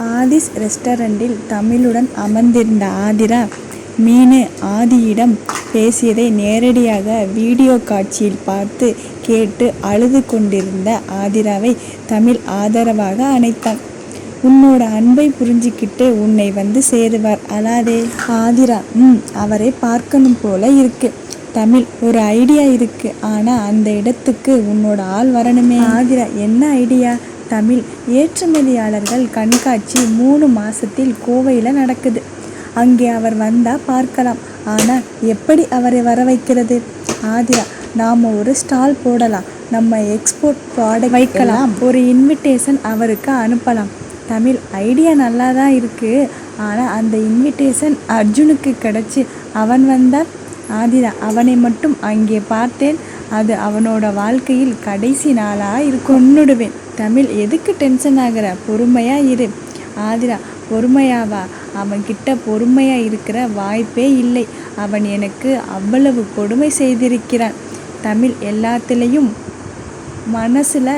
ஆதிஸ் ரெஸ்டாரண்டில் தமிழுடன் அமர்ந்திருந்த ஆதிரா மீனு ஆதியிடம் பேசியதை நேரடியாக வீடியோ காட்சியில் பார்த்து கேட்டு அழுது கொண்டிருந்த ஆதிராவை தமிழ் ஆதரவாக அணைத்தான். உன்னோட அன்பை புரிஞ்சுக்கிட்டு உன்னை வந்து சேருவார் அலாதே ஆதிரா ம் அவரை பார்க்கணும் போல இருக்கு. தமிழ் ஒரு ஐடியா இருக்கு. ஆனா அந்த இடத்துக்கு உன்னோட ஆள் வரணுமே. ஆதிரா என்ன ஐடியா? தமிழ் ஏற்றுமதியாளர்கள் கண்காட்சி மூணு மாசத்தில் கோவையில் நடக்குது. அங்கே அவர் வந்தா பார்க்கலாம். ஆனா எப்படி அவரை வர வைக்கிறது ஆதிரா நாம ஒரு ஸ்டால் போடலாம். நம்ம எக்ஸ்போர்ட் ப்ராடக்ட் வைக்கலாம். ஒரு இன்விடேஷன் அவருக்கு அனுப்பலாம். தமிழ் ஐடியா நல்லா தான் இருக்குது ஆனால் அந்த இன்விடேஷன் அர்ஜுனுக்கு கிடச்சி அவன் வந்தால்? ஆதிரா அவனை மட்டும் அங்கே பார்த்தேன். அது அவனோட வாழ்க்கையில் கடைசி நாளாக இருக்கும். கொன்னுடுவேன். தமிழ் எதுக்கு டென்ஷன் ஆகிற? பொறுமையா இரு. ஆதிரா பொறுமையாவா? அவன்கிட்ட பொறுமையா இருக்கிற வாய்ப்பே இல்லை. அவன் எனக்கு அவ்வளவு கொடுமை செய்திருக்கிறான். தமிழ் எல்லாத்துலேயும் மனசில்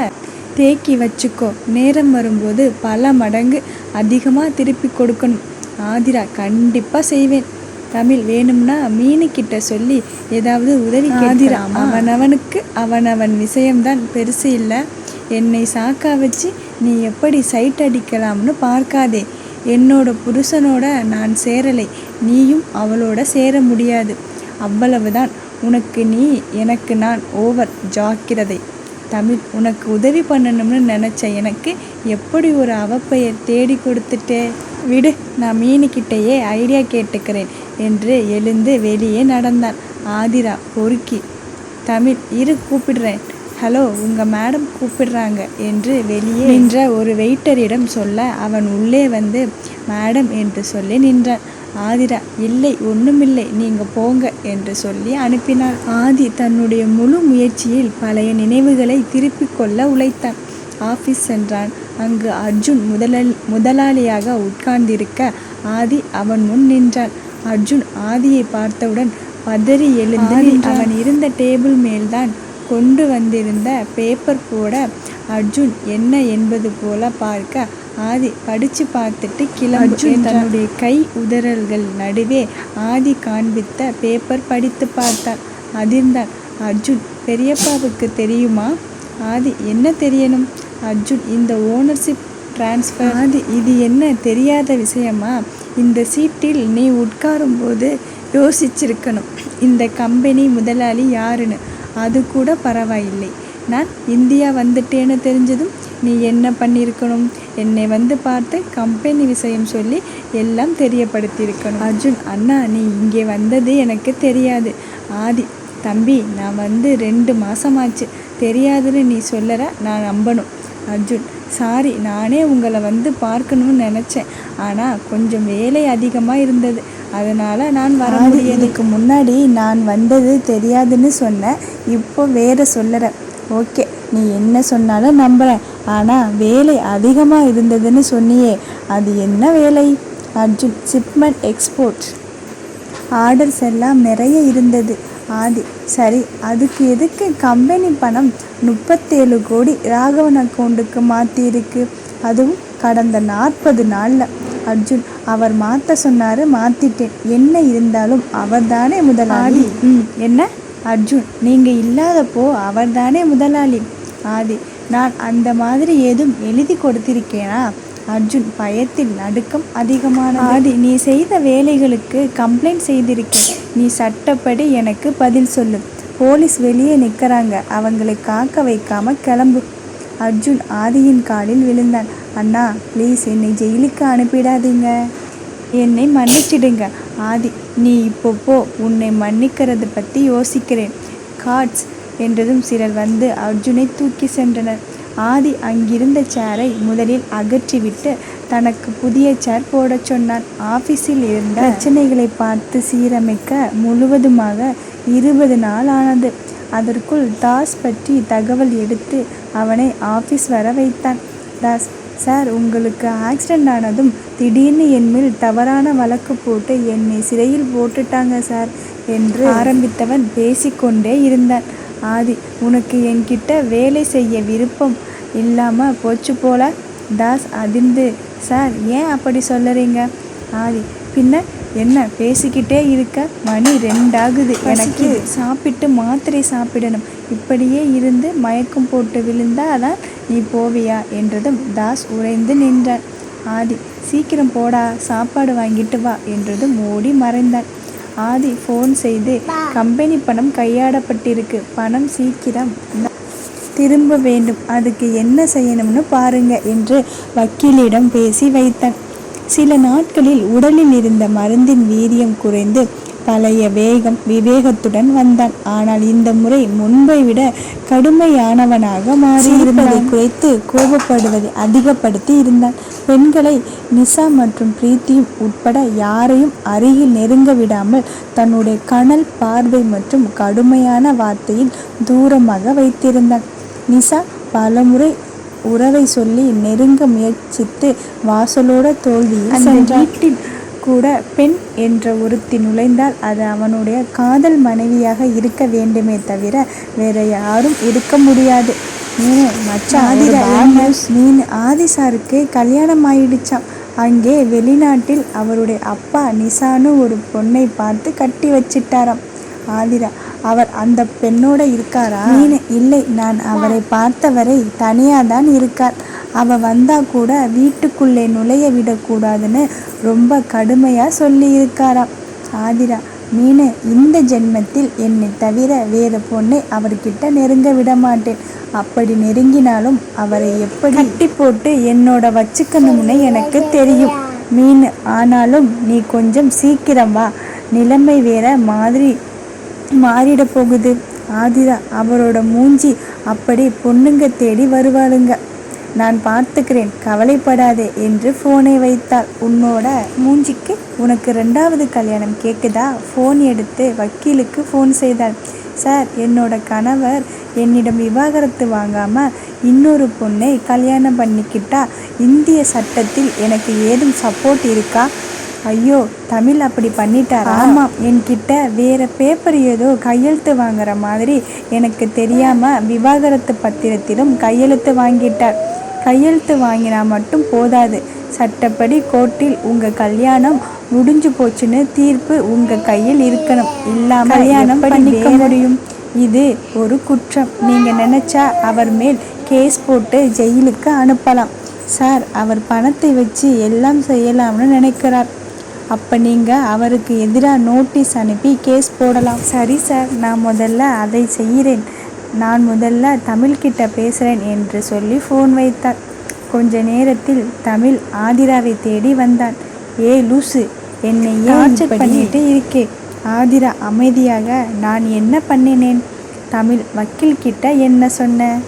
தேக்கி வச்சுக்கோ. நேரம் வரும்போது பல மடங்கு அதிகமாக திருப்பி கொடுக்கணும். ஆதிரா கண்டிப்பாக செய்வேன். தமிழ் வேணும்னா மீனுக்கிட்ட சொல்லி ஏதாவது உதவி ஆதிரா அவனவனுக்கு அவனவன் விஷயம்தான் பெருசு இல்லை. என்னை சாக்கா வச்சு நீ எப்படி சைட் அடிக்கலாம்னு பார்க்காதே. என்னோட புருஷனோட நான் சேரலை. நீயும் அவளோட சேர முடியாது. அவ்வளவுதான். உனக்கு நீ எனக்கு நான் ஓவர் ஜாக்கிரதை. தமிழ் உனக்கு உதவி பண்ணணும்னு நினச்ச எனக்கு எப்படி ஒரு அவப்பெயர் தேடி கொடுத்துட்டே? விடு நான் மீனுக்கிட்டேயே ஐடியா கேட்டுக்கிறேன் என்று எழுந்து வெளியே நடந்தான். ஆதிரா பொறுக்கி. தமிழ் இரு கூப்பிடுறேன். ஹலோ உங்கள் மேடம் கூப்பிடுறாங்க என்று வெளியே நின்ற ஒரு வெயிட்டரிடம் சொல்ல அவன் உள்ளே வந்து மேடம் என்று சொல்லி நின்றான். ஆதிரா இல்லை ஒன்றுமில்லை நீங்கள் போங்க என்று சொல்லி அனுப்பினாள் ஆதி தன்னுடைய முழு முயற்சியில் பழைய நினைவுகளை திருப்பிக் கொள்ள உழைத்தான். ஆஃபீஸ் சென்றான். அங்கு அர்ஜுன் முதலாளி முதலாளியாக உட்கார்ந்திருக்க ஆதி அவன் முன் நின்றான். அர்ஜுன் ஆதியை பார்த்தவுடன் பதறி எழுந்து அவன் இருந்த டேபிள் மேல்தான் கொண்டு வந்திருந்த பேப்பர் போட அர்ஜுன் என்ன என்பது போல பார்க்க? ஆதி படிச்சு பார்த்துட்டு கிளம்பு. தன்னுடைய கை உதறல்கள் நடுவே ஆதி காண்பித்த பேப்பர் படித்து பார்த்தான் அதிர்ந்தான் அர்ஜுன் பெரியப்பாவுக்கு தெரியுமா? ஆதி என்ன தெரியணும்? அர்ஜுன் இந்த ஓனர்ஷிப் டிரான்ஸ்ஃபர் ஆதி இது என்ன தெரியாத விஷயமா? இந்த சீட்டில் நீ உட்காரும்போது யோசிச்சிருக்கணும். இந்த கம்பெனி முதலாளி யாருன்னு? அது கூட பரவாயில்லை. நான் இந்தியா வந்துட்டேன்னு தெரிஞ்சதும் நீ என்ன பண்ணியிருக்கணும்? என்னை வந்து பார்த்து கம்பெனி விஷயம் சொல்லி எல்லாம் தெரியப்படுத்தியிருக்கணும். அர்ஜுன் அண்ணா நீ இங்கே வந்தது எனக்கு தெரியாது. ஆதி தம்பி நான் வந்து ரெண்டு மாதமாச்சு தெரியாதுன்னு நீ சொல்லற நான் நம்பணும். அர்ஜுன் சாரி நானே உங்களை வந்து பார்க்கணும்னு நினச்சேன். ஆனால் கொஞ்சம் வேலை அதிகமாக இருந்தது. அதனால் நான் வர இதுக்கு முன்னாடி நான் வந்தது தெரியாதுன்னு சொன்னேன் இப்போ வேற சொல்லற. ஓகே நீ என்ன சொன்னாலும் நம்புகிறேன் ஆனால் வேலை அதிகமாக இருந்ததுன்னு சொன்னியே அது என்ன வேலை? அர்ஜுன் சிப்மெண்ட் எக்ஸ்போர்ட் ஆர்டர்ஸ் எல்லாம் நிறைய இருந்தது. ஆதி சரி அதுக்கு எதுக்கு கம்பெனி பணம் முப்பத்தேழு கோடி ராகவன் அக்கௌண்ட்டுக்கு மாற்றிருக்கு அதுவும் கடந்த நாற்பது நாளில். அர்ஜுன் அவர் மாற்ற சொன்னார் மாற்றிட்டேன் என்ன இருந்தாலும் அவர் தானே முதலாளி ம். என்ன? அர்ஜுன் நீங்கள் இல்லாதப்போ அவர் தானே முதலாளி? ஆதி நான் அந்த மாதிரி ஏதும் எழுதி கொடுத்திருக்கேனா? அர்ஜுன் பயத்தில் நடுக்கம் அதிகமான ஆதி. நீ செய்த வேலைகளுக்கு கம்ப்ளைண்ட் செய்திருக்கேன் நீ சட்டப்படி எனக்கு பதில் சொல்லு. போலீஸ் வெளியே நிற்கிறாங்க அவங்களை காக்க வைக்காம கிளம்பு. அர்ஜுன் ஆதியின் காலில் விழுந்தான். அண்ணா ப்ளீஸ் என்னை ஜெயிலுக்கு அனுப்பிடாதீங்க. என்னை மன்னிச்சிடுங்க. ஆதி நீ இப்போ போ. உன்னை மன்னிக்கிறது பற்றி யோசிக்கிறேன். கார்ட்ஸ் என்றதும் சிலர் வந்து அர்ஜுனை தூக்கி சென்றனர். ஆதி அங்கிருந்த சேரை முதலில் அகற்றிவிட்டு தனக்கு புதிய சேர் போடச் சொன்னான். ஆபீஸில் இருந்த பிரச்சனைகளை பார்த்து சீரமைக்க முழுவதுமாக இருபது நாள் ஆனது. அதற்குள் தாஸ் பற்றி தகவல் எடுத்து அவனை ஆபீஸ் வர வைத்தான். தாஸ் சார் உங்களுக்கு ஆக்சிடெண்ட் ஆனதும் திடீர்னு என் மேல் தவறான வழக்கு போட்டு என்னை சிறையில் போட்டுட்டாங்க சார் என்று ஆரம்பித்தவன் பேசிக்கொண்டே இருந்தான். ஆதி உனக்கு என்கிட்ட வேலை செய்ய விருப்பம் இல்லாமல் போச்சு போல. தாஸ் அதிர்ந்து சார் ஏன் அப்படி சொல்லுறீங்க? ஆதி பின்ன என்ன பேசிக்கிட்டே இருக்க? மணி ரெண்டாகுது. எனக்கு சாப்பிட்டு மாத்திரை சாப்பிடணும். இப்படியே இருந்து மயக்கம் போட்டு விழுந்தாதான் நீ போவியா? என்றதும் தாஸ் உறைந்து நின்றான். ஆதி சீக்கிரம் போடா சாப்பாடு வாங்கிட்டு வா என்றதும் ஓடி மறைந்தான். ஆதி ஃபோன் செய்து கம்பெனி பணம் கையாடப்பட்டிருக்கு பணம் சீக்கிரம் திரும்ப வேண்டும். அதுக்கு என்ன செய்யணும்னு பாருங்க என்று வக்கீலிடம் பேசி வைத்தான். சில நாட்களில் உடலில் இருந்த மருந்தின் வீரியம் குறைந்து பழைய வேகம் விவேகத்துடன் வந்தான். ஆனால் இந்த முறை முன்பை விட கடுமையானவனாக மாறியிருப்பதை குறைத்து கோபப்படுவதை அதிகப்படுத்தி இருந்தான். பெண்களை நிசா மற்றும் பிரீத்தியும் உட்பட யாரையும் அருகில் நெருங்க விடாமல் தன்னுடைய கனல் பார்வை மற்றும் கடுமையான வார்த்தையில் தூரமாக வைத்திருந்தான். நிசா பலமுறை உறவை சொல்லி நெருங்க முயற்சித்து வாசலோட சென்றான். வீட்டில் கூட பெண் என்ற ஒருத்தி நுழைந்தால் அது அவனுடைய காதல் மனைவியாக இருக்க வேண்டுமே தவிர வேற யாரும் இருக்க முடியாது நீனு மச்சான் ஆதிரா, ஒரு bad news. நீனு ஆதி சாருக்கு கல்யாணம் ஆயிடுச்சாம் அங்கே வெளிநாட்டில் அவருடைய அப்பா நிசான்னு ஒரு பொண்ணை பார்த்து கட்டி வச்சிட்டாராம் ஆதிரா அவர் அந்த பெண்ணோட இருக்காரா? நீனு இல்லை நான் அவரை பார்த்தவரை தனியாக தான் இருக்கார். அவ வந்தா கூட வீட்டுக்குள்ளே நுழைய விடக்கூடாதுன்னு ரொம்ப கடுமையா சொல்லி இருக்காராம் ஆதிரா மீனு இந்த ஜென்மத்தில் என்னை தவிர வேற பொண்ணை அவர்கிட்ட நெருங்க விட மாட்டேன் அப்படி நெருங்கினாலும் அவரை எப்படி கட்டி போட்டு என்னோட வச்சுக்கணும்னு எனக்கு தெரியும். மீன் ஆனாலும் நீ கொஞ்சம் சீக்கிரம் வா. நிலைமை வேற மாதிரி மாறிட போகுது. ஆதிரா அவரோட மூஞ்சி அப்படி பொண்ணுங்க தேடி வருவாளுங்க. நான் பார்த்துக்கிறேன் கவலைப்படாதே என்று ஃபோனை வைத்தாள். உன்னோட மூஞ்சிக்கு உனக்கு ரெண்டாவது கல்யாணம் கேட்குதா ஃபோன் எடுத்து வக்கீலுக்கு ஃபோன் செய்தாள். சார் என்னோட கணவர் என்னிடம் விவாகரத்து வாங்காம இன்னொரு பொண்ணை கல்யாணம் பண்ணிக்கிட்டா இந்திய சட்டத்தில் எனக்கு ஏதும் சப்போர்ட் இருக்கா? ஐயோ தமிழ் அப்படி பண்ணிட்டாரா? ஆமாம் என்கிட்ட வேற பேப்பர் ஏதோ கையெழுத்து வாங்குற மாதிரி எனக்கு தெரியாம விவாகரத்து பத்திரத்திலும் கையெழுத்து வாங்கிட்டார். கையெழுத்து வாங்கினா மட்டும் போதாது. சட்டப்படி கோர்ட்டில் உங்க கல்யாணம் முடிஞ்சு போச்சுன்னு தீர்ப்பு உங்க கையில் இருக்கணும். இல்லாம கல்யாணம் பண்ணிக்க முடியும்? இது ஒரு குற்றம். நீங்க நினைச்சா அவர் மேல் கேஸ் போட்டு ஜெயிலுக்கு அனுப்பலாம். சார் அவர் பணத்தை வச்சு எல்லாம் செய்யலாம்னு நினைக்கிறார். அப்போ நீங்கள் அவருக்கு எதிராக நோட்டீஸ் அனுப்பி கேஸ் போடலாம். சரி சார் நான் முதல்ல அதை செய்கிறேன். நான் முதல்ல தமிழ்கிட்ட பேசுகிறேன் என்று சொல்லி ஃபோன் வைத்தார் கொஞ்ச நேரத்தில் தமிழ் ஆதிராவை தேடி வந்தான். ஏ லூசு என்னை டார்ச்சர் பண்ணிட்டு இருக்கே? ஆதிரா அமைதியாக நான் என்ன பண்ணினேன்? தமிழ் வக்கீல் கிட்ட என்ன சொன்ன?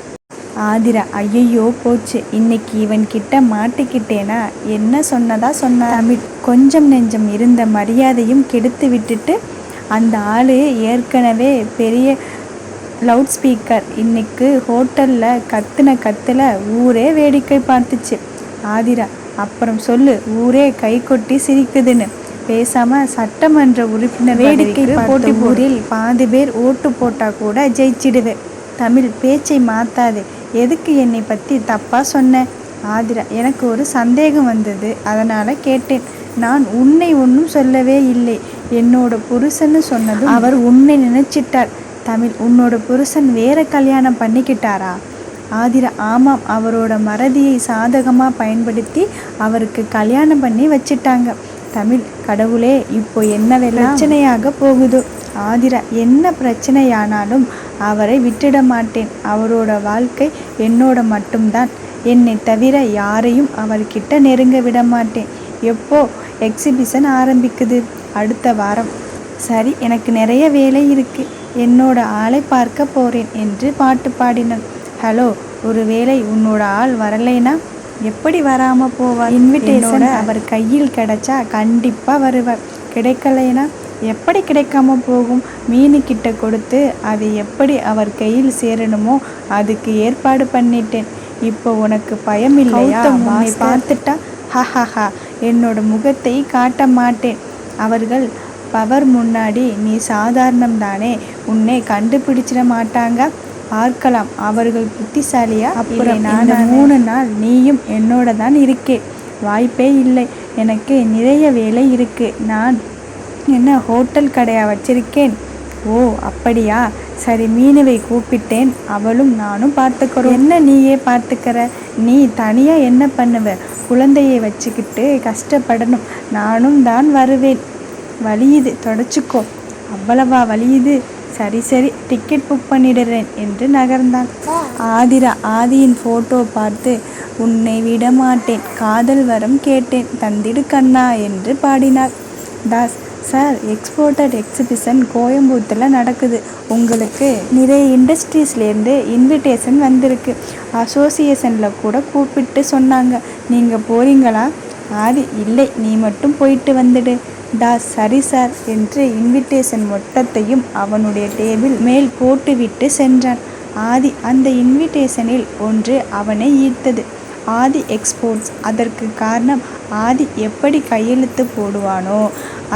ஆதிரா ஐயையோ போச்சு. இன்னைக்கு இவன் கிட்ட மாட்டிக்கிட்டேனா? என்ன சொன்னதா சொன்ன தமிழ் கொஞ்சம் நெஞ்சம் இருந்த மரியாதையும் கெடுத்து விட்டுட்டு அந்த ஆளு ஏற்கனவே பெரிய லவுட் ஸ்பீக்கர். இன்னைக்கு ஹோட்டலில் கத்துன கத்துல ஊரே வேடிக்கை பார்த்துச்சு. ஆதிரா அப்புறம் சொல்லு ஊரே கை கொட்டி சிரிக்குதுன்னு. பேசாம சட்டமன்ற உறுப்பினர் வேடிக்கை போட்டி ஊரில் பாதி பேர் ஓட்டு போட்டா கூட ஜெயிச்சிடுவேன் தமிழ் பேச்சை மாத்தாதே. எதுக்கு என்னை பற்றி தப்பாக சொன்ன? ஆதிரா எனக்கு ஒரு சந்தேகம் வந்தது. அதனால் கேட்டேன். நான் உன்னை ஒன்றும் சொல்லவே இல்லை. என்னோட புருஷன்னு சொன்னதும் அவர் உன்னை நினைச்சிட்டார். தமிழ் உன்னோட புருஷன் வேற கல்யாணம் பண்ணிக்கிட்டாரா? ஆதிரா ஆமாம். அவரோட மறதியை சாதகமாக பயன்படுத்தி அவருக்கு கல்யாணம் பண்ணி வச்சிட்டாங்க. தமிழ் கடவுளே இப்போ என்ன பிரச்சனையாக போகுதோ. ஆதிரா என்ன பிரச்சனையானாலும் அவரை விட்டுட மாட்டேன் அவரோட வாழ்க்கை என்னோட மட்டும்தான். என்னை தவிர யாரையும் அவர்கிட்ட நெருங்க விட மாட்டேன் எப்போ எக்ஸிபிஷன் ஆரம்பிக்குது? அடுத்த வாரம். சரி எனக்கு நிறைய வேலை இருக்கு. என்னோட ஆளை பார்க்க போறேன் என்று பாட்டு பாடினான். ஹலோ ஒருவேளை உன்னோட ஆள் வரலைனா எப்படி வராம போவார் இன்விடேஷன் அவர் கையில் கிடைச்சா கண்டிப்பா வருவார். கிடைக்கலைனா எப்படி கிடைக்காம போகும்? மீனுக்கிட்ட கொடுத்து அது எப்படி அவர் கையில் சேரணுமோ அதுக்கு ஏற்பாடு பண்ணிட்டேன். இப்போ உனக்கு பயம் இல்லையா உன்னை பார்த்துட்டா? ஹஹஹா என்னோட முகத்தை காட்ட மாட்டேன். அவர்கள் பவர் முன்னாடி நீ சாதாரணம் தானே? உன்னை கண்டுபிடிச்சிட மாட்டாங்க? பார்க்கலாம். அவர்கள் புத்திசாலியா? அப்புறம் இந்த மூணு நாள் நீயும் என்னோட தான் இருக்கே. வாய்ப்பே இல்லை. எனக்கு நிறைய வேலை இருக்கு. நான் என்ன ஹோட்டல் கடையா வச்சிருக்கேன்? ஓ அப்படியா? சரி மீனுவை கூப்பிட்டேன். அவளும் நானும் பார்த்துக்கிறோம். என்ன நீயே பார்த்துக்கிற? நீ தனியாக என்ன பண்ணுவ? குழந்தையை வச்சுக்கிட்டு கஷ்டப்படணும். நானும் தான் வருவேன். வலியுது தொடச்சிக்கோ. அவ்வளவா வலியுது சரி சரி டிக்கெட் புக் பண்ணிடுறேன் என்று நகர்ந்தான். ஆதிரா ஆதியின் ஃபோட்டோ பார்த்து உன்னை விடமாட்டேன். காதல் வரம் கேட்டேன். தந்திடு கண்ணா என்று பாடினார் தாஸ் சார் எக்ஸ்போர்ட்டட் எக்ஸிபிஷன் கோயம்புத்தூரில் நடக்குது. உங்களுக்கு நிறைய இண்டஸ்ட்ரீஸ்லேருந்து இன்விடேஷன் வந்திருக்கு. அசோசியேஷனில் கூட கூப்பிட்டு சொன்னாங்க. நீங்கள் போகிறீங்களா ஆதி இல்லை நீ மட்டும் போயிட்டு வந்துடு. தாஸ் சரி சார் என்று இன்விடேஷன் மொட்டத்தையும் அவனுடைய டேபிள் மேல் போட்டுவிட்டு சென்றான். ஆதி அந்த இன்விடேஷனில் ஒன்று அவனை ஈர்த்தது. ஆதி எக்ஸ்போர்ட்ஸ் அதற்கு காரணம் ஆதி எப்படி கையெழுத்து போடுவானோ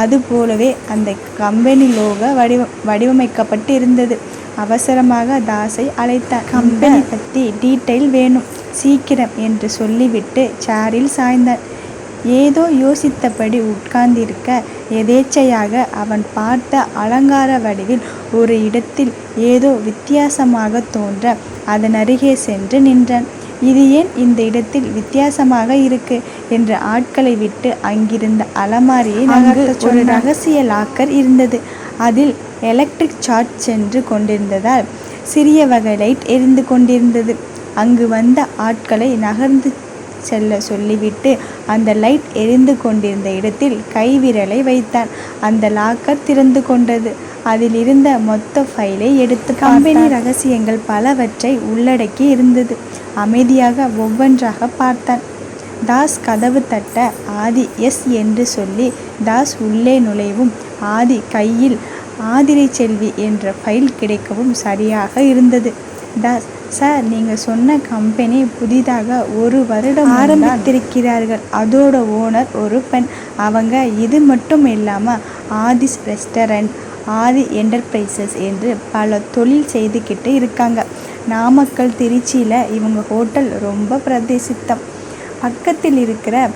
அதுபோலவே அந்த கம்பெனி லோக வடிவ வடிவமைக்கப்பட்டு இருந்தது. அவசரமாக தாஸை அழைத்தார். கம்பெனி பற்றி டீட்டெயில் வேணும் சீக்கிரம் என்று சொல்லிவிட்டு சேரில் சாய்ந்தார். ஏதோ யோசித்தபடி உட்கார்ந்திருக்க எதேச்சையாக அவன் பார்த்த அலங்கார வடிவில் ஒரு இடத்தில் ஏதோ வித்தியாசமாக தோன்ற அதன் அருகே சென்று நின்றான். இது ஏன் இந்த இடத்தில் வித்தியாசமாக இருக்கு? என்று ஆட்களை விட்டு அங்கிருந்த அலமாரியை நகர்த்த ஒரு ரகசிய லாக்கர் இருந்தது. அதில் எலக்ட்ரிக் சார்ஜ் சென்று கொண்டிருந்ததால் சிறிய வகை லைட் எரிந்து கொண்டிருந்தது. அங்கு வந்த ஆட்களை நகர்ந்து செல்ல சொல்லிவிட்டு அந்த லைட் எரிந்து கொண்டிருந்த இடத்தில் கைவிரலை வைத்தான். அந்த லாக்கர் திறந்து கொண்டது. அதில் இருந்த மொத்த ஃபைலை எடுத்து கம்பெனி ரகசியங்கள் பலவற்றை உள்ளடக்கி இருந்தது. அமைதியாக ஒவ்வொன்றாக பார்த்தான். தாஸ் கதவு தட்ட ஆதி எஸ் என்று சொல்லி தாஸ் உள்ளே நுழைவும் ஆதி கையில் ஆதிரை செல்வி என்ற ஃபைல் கிடைக்கவும் சரியாக இருந்தது. தாஸ் சார் நீங்கள் சொன்ன கம்பெனி புதிதாக ஒரு வருடம் ஆரம்பித்திருக்கிறார்கள். அதோட ஓனர் ஒரு பெண். அவங்க இது மட்டும் இல்லாமல் ஆதிஸ் ரெஸ்டாரண்ட் ஆதி என்டர்பிரைசஸ் என்று பல தொழில் செய்துக்கிட்டு இருக்காங்க. நாமக்கல் திருச்சியில் இவங்க ஹோட்டல் ரொம்ப பிரதிசித்தம். பக்கத்தில் இருக்கிற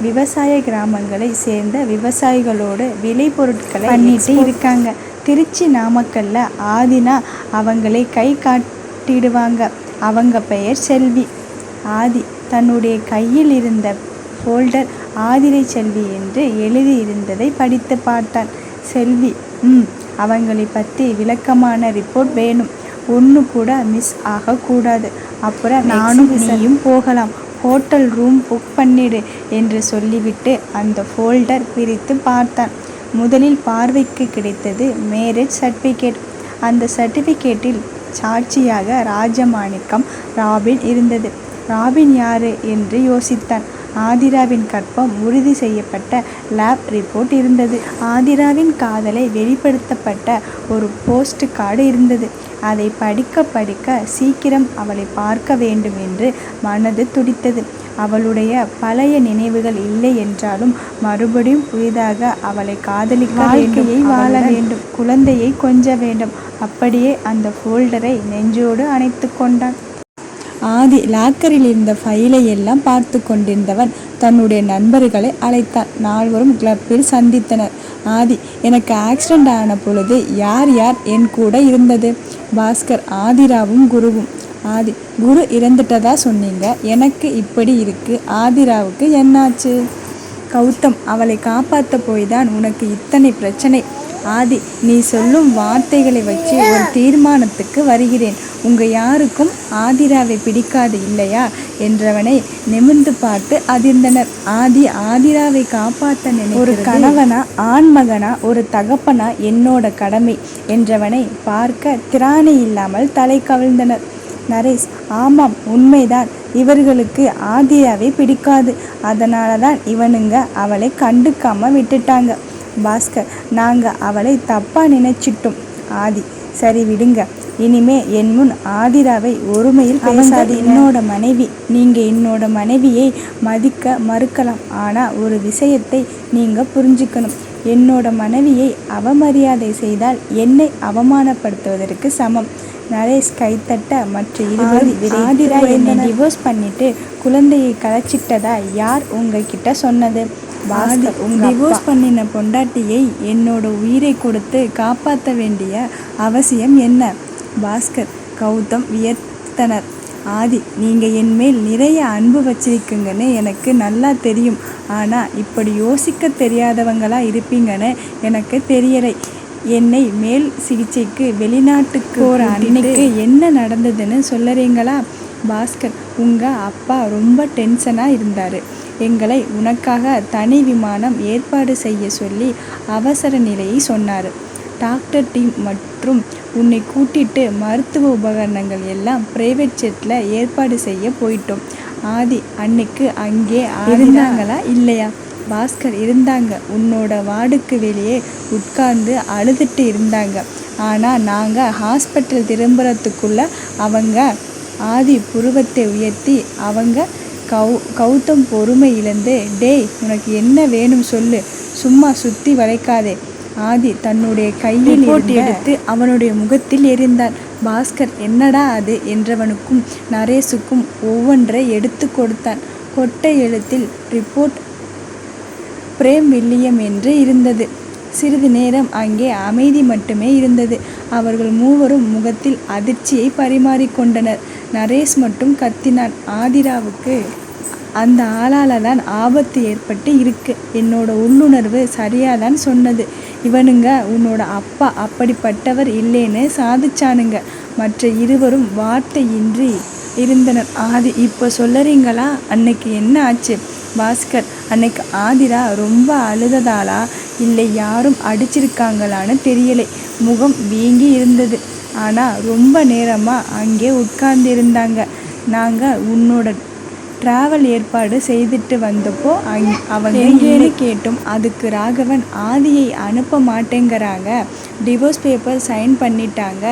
விவசாய கிராமங்களை சேர்ந்த விவசாயிகளோடு விளைபொருட்களை பண்ணிட்டு இருக்காங்க. திருச்சி நாமக்கல்ல ஆதினா அவங்களை கை காட்டிடுவாங்க. அவங்க பெயர் செல்வி. ஆதி தன்னுடைய கையில் இருந்த ஃபோல்டர் ஆதிரை செல்வி என்று எழுதியிருந்ததை படித்து பார்த்தான். செல்வி ம் அவங்களை பற்றி விளக்கமான ரிப்போர்ட் வேணும். ஒன்று கூட மிஸ் ஆகக்கூடாது. அப்புறம் நானும் நீயும் போகலாம். ஹோட்டல் ரூம் புக் பண்ணிடு என்று சொல்லிவிட்டு அந்த ஃபோல்டர் பிரித்து பார்த்தான். முதலில் பார்வைக்கு கிடைத்தது மேரேஜ் சர்டிஃபிகேட் அந்த சர்டிஃபிகேட்டில் சாட்சியாக ராஜமாணிக்கம் ராபின் இருந்தது. ராபின் யாரு என்று யோசித்தான். ஆதிராவின் கற்பம் உறுதி செய்யப்பட்ட லேப் ரிப்போர்ட் இருந்தது. ஆதிராவின் காதலை வெளிப்படுத்தப்பட்ட ஒரு போஸ்ட் கார்டு இருந்தது. அதை படிக்க படிக்க சீக்கிரம் அவளை பார்க்க வேண்டும் என்று மனது துடித்தது. அவளுடைய பழைய நினைவுகள் இல்லை என்றாலும் மறுபடியும் புதிதாக அவளை காதலிக்க வாழ்க்கையை வாழ வேண்டும். குழந்தையை கொஞ்ச வேண்டும். அப்படியே அந்த ஃபோல்டரை நெஞ்சோடு அணைத்து கொண்டான். ஆதி லாக்கரில் இருந்த ஃபைலை எல்லாம் பார்த்து கொண்டிருந்தவன் தன்னுடைய நண்பர்களை அழைத்தான். நால்வரும் கிளப்பில் சந்தித்தனர். ஆதி எனக்கு ஆக்சிடெண்ட் ஆன பொழுது யார் யார் என் கூட இருந்தது? பாஸ்கர் ஆதிராவும் குருவும். ஆதி குரு இறந்துட்டதா சொன்னீங்க? எனக்கு இப்படி இருக்கு. ஆதிராவுக்கு என்னாச்சு? கௌதம் அவளை காப்பாற்ற போய் தான் உனக்கு இத்தனை பிரச்சனை. ஆதி நீ சொல்லும் வார்த்தைகளை வச்சு ஒரு தீர்மானத்துக்கு வருகிறேன். உங்க யாருக்கும் ஆதிராவை பிடிக்காது இல்லையா? என்றவனை நிமிர்ந்து பார்த்து அதிர்ந்தனர். ஆதி ஆதிராவை காப்பாற்ற நினை ஒரு கணவனா ஆண்மகனா ஒரு தகப்பனா என்னோட கடமை என்றவனை பார்க்க திராணி இல்லாமல் தலை கவிழ்ந்தனர். நரேஷ் ஆமாம் உண்மைதான். இவர்களுக்கு ஆதிராவை பிடிக்காது. அதனால தான் இவனுங்க அவளை கண்டுக்காம விட்டுட்டாங்க. பாஸ்கர் நாங்கள் அவளை தப்பாக நினைச்சிட்டோம். ஆதி சரி விடுங்க. இனிமே என் முன் ஆதிராவை ஒருமையில் பேசாது. என்னோட மனைவி. நீங்கள் என்னோட மனைவியை மதிக்க மறுக்கலாம். ஆனால் ஒரு விஷயத்தை நீங்கள் புரிஞ்சுக்கணும். என்னோட மனைவியை அவமரியாதை செய்தால் என்னை அவமானப்படுத்துவதற்கு சமம். நரேஷ் கைத்தட்ட மற்ற ஆதிரா என்னை டிவோர்ஸ் பண்ணிட்டு குழந்தையை கலைச்சிட்டதா யார் உங்ககிட்ட சொன்னது? பாஸ்கர் உங்க டிவோர்ஸ் பண்ணின பொண்டாட்டியை என்னோட உயிரை கொடுத்து காப்பாற்ற வேண்டிய அவசியம் என்ன? பாஸ்கர் கௌதம் வியர்த்தனர். ஆதி நீங்கள் என் மேல் நிறைய அன்பு வச்சிருக்கீங்கன்னு எனக்கு நல்லா தெரியும். ஆனால் இப்படி யோசிக்க தெரியாதவங்களா இருப்பீங்கன்னு எனக்கு தெரியலை. என்னை மேல் சிகிச்சைக்கு வெளிநாட்டுக்கு போகிற அன்னைக்கு என்ன நடந்ததுன்னு சொல்லறீங்களா? பாஸ்கர் உங்கள் அப்பா ரொம்ப டென்ஷனாக இருந்தார். எங்களை உனக்காக தனி விமானம் ஏற்பாடு செய்ய சொல்லி அவசர நிலையை சொன்னார். டாக்டர் டீம் மற்றும் உன்னை கூட்டிட்டு மருத்துவ உபகரணங்கள் எல்லாம் பிரைவேட் ஜெட்டில் ஏற்பாடு செய்ய போயிட்டோம். ஆதி அன்னைக்கு அங்கே இருந்தாங்களா இல்லையா? பாஸ்கர் இருந்தாங்க. உன்னோட வார்டுக்கு வெளியே உட்கார்ந்து அழுதுட்டு இருந்தாங்க. ஆனால் நாங்கள் ஹாஸ்பிட்டல் திரும்புறதுக்குள்ள அவங்க ஆதி புருவத்தை உயர்த்தி அவங்க கௌ கௌதம் பொறுமை இழந்து டேய் உனக்கு என்ன வேணும் சொல்லு. சும்மா சுற்றி வளைக்காதே. ஆதி தன்னுடைய கையில் போட்டு எடுத்து அவனுடைய முகத்தில் எறிந்தார் பாஸ்கர் என்னடா அது? என்றவனுக்கும் நரேஷுக்கும் ஒவ்வொன்றை எடுத்து கொடுத்தான். கொட்டை எழுத்தில் ரிப்போர்ட் பிரேம் வில்லியம் என்று இருந்தது. சிறிது நேரம் அங்கே அமைதி மட்டுமே இருந்தது. அவர்கள் மூவரும் முகத்தில் அதிர்ச்சியை பரிமாறிக்கொண்டனர். நரேஷ் மட்டும் கத்தினான். ஆதிராவுக்கு அந்த ஆளால் தான் ஆபத்து ஏற்பட்டு இருக்கு. என்னோட உள்ளுணர்வு சரியாக தான் சொன்னது. இவனுங்க உன்னோட அப்பா அப்படிப்பட்டவர் இல்லைன்னு சாதிச்சானுங்க. மற்ற இருவரும் வார்த்தையின்றி இருந்தனர். ஆதி இப்போ சொல்லறீங்களா அன்னைக்கு என்ன ஆச்சு? பாஸ்கர் அன்னைக்கு ஆதிரா ரொம்ப அழுததாலா? இல்லை யாரும் அடிச்சிருக்காங்களான்னு தெரியலை. முகம் வீங்கி இருந்தது. ஆனால் ரொம்ப நேரமாக அங்கே உட்கார்ந்திருந்தாங்க. நாங்கள் உன்னோட டிராவல் ஏற்பாடு செய்துட்டு வந்தப்போ அவங்க எங்கேன்னு கேட்டும் அதுக்கு ராகவன் ஆதியை அனுப்ப மாட்டேங்கிறாங்க. டிவோர்ஸ் பேப்பர் சைன் பண்ணிட்டாங்க.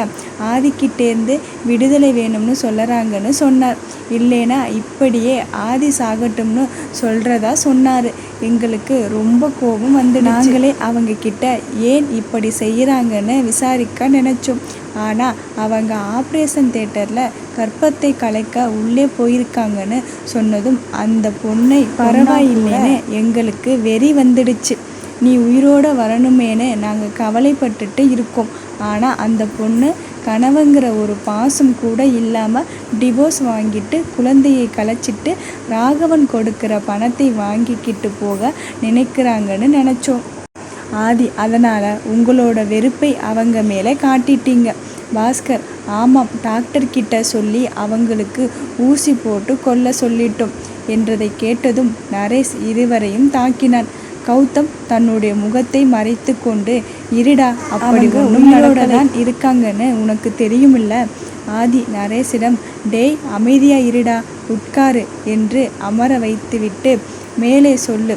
ஆதிக்கிட்டேருந்து விடுதலை வேணும்னு சொல்லுறாங்கன்னு சொன்னார். இல்லைனா இப்படியே ஆதி சாகட்டும்னு சொல்கிறதா சொன்னார். எங்களுக்கு ரொம்ப கோபம் வந்து நாங்களே அவங்க கிட்ட ஏன் இப்படி செய்கிறாங்கன்னு விசாரிக்க நினச்சோம். ஆனால் அவங்க ஆப்ரேஷன் தேட்டரில் கர்ப்பத்தை கலைக்க உள்ளே போயிருக்காங்கன்னு சொன்னதும் அந்த பொண்ணை பரவாயில்லைன்னு எங்களுக்கு வெறி வந்துடுச்சு. நீ உயிரோட வரணுமேனு நாங்கள் கவலைப்பட்டுட்டு இருக்கோம். ஆனால் அந்த பொண்ணு கணவங்கிற ஒரு பாசம் கூட இல்லாமல் டிவோர்ஸ் வாங்கிட்டு குழந்தையை கலைச்சிட்டு ராகவன் கொடுக்குற பணத்தை வாங்கிக்கிட்டு போக நினைக்கிறாங்கன்னு நினச்சோம். ஆதி அதனால் உங்களோட வெறுப்பை அவங்க மேலே காட்டிட்டீங்க. பாஸ்கர் ஆமாம் டாக்டர் கிட்ட சொல்லி அவங்களுக்கு ஊசி போட்டு கொல்ல சொல்லிட்டோம் என்றதை கேட்டதும் நரேஷ் இருவரையும் தாக்கினான் கௌதம் தன்னுடைய முகத்தை மறைத்து கொண்டு இருடா அப்படி ஒன்றும் தான் இருக்காங்கன்னு உனக்கு தெரியுமில்ல? ஆதி நரேஷிடம் டேய் அமைதியா இருடா உட்காரு என்று அமர வைத்துவிட்டு மேலே சொல்லு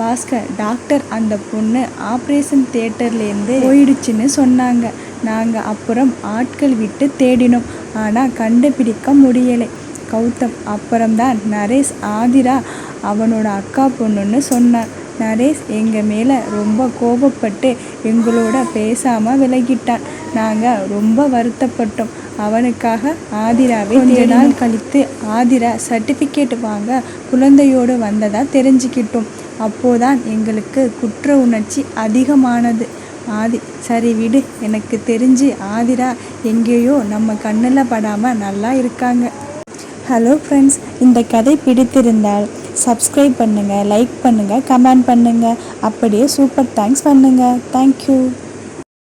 பாஸ்கர் டாக்டர் அந்த பொண்ணு ஆப்ரேஷன் தேட்டர்லேருந்து போயிடுச்சுன்னு சொன்னாங்க. நாங்கள் அப்புறம் ஆட்கள் விட்டு தேடினோம். ஆனால் கண்டுபிடிக்க முடியலை. கௌதம் அப்புறம்தான் நரேஷ் ஆதிரா அவனோட அக்கா பொண்ணுன்னு சொன்னான் நரேஷ் எங்கள் மேலே ரொம்ப கோபப்பட்டு எங்களோட பேசாமல் விலகிட்டான். நாங்கள் ரொம்ப வருத்தப்பட்டோம். அவனுக்காக ஆதிராவை கொஞ்ச நாள் கழித்து ஆதிரா சர்டிஃபிகேட் வாங்க குழந்தையோடு வந்ததாக தெரிஞ்சுக்கிட்டோம். அப்போதான் எங்களுக்கு குற்ற உணர்ச்சி அதிகமானது. ஆதி சரி விடு. எனக்கு தெரிஞ்சு ஆதிரா எங்கேயோ நம்ம கண்ணில் படாமல் நல்லா இருக்காங்க. ஹலோ ஃப்ரெண்ட்ஸ் இந்த கதை பிடித்திருந்தால் சப்ஸ்கிரைப் பண்ணுங்கள் லைக் பண்ணுங்கள் கமெண்ட் பண்ணுங்கள் அப்படியே சூப்பர் தேங்க்ஸ் பண்ணுங்கள் தேங்க்யூ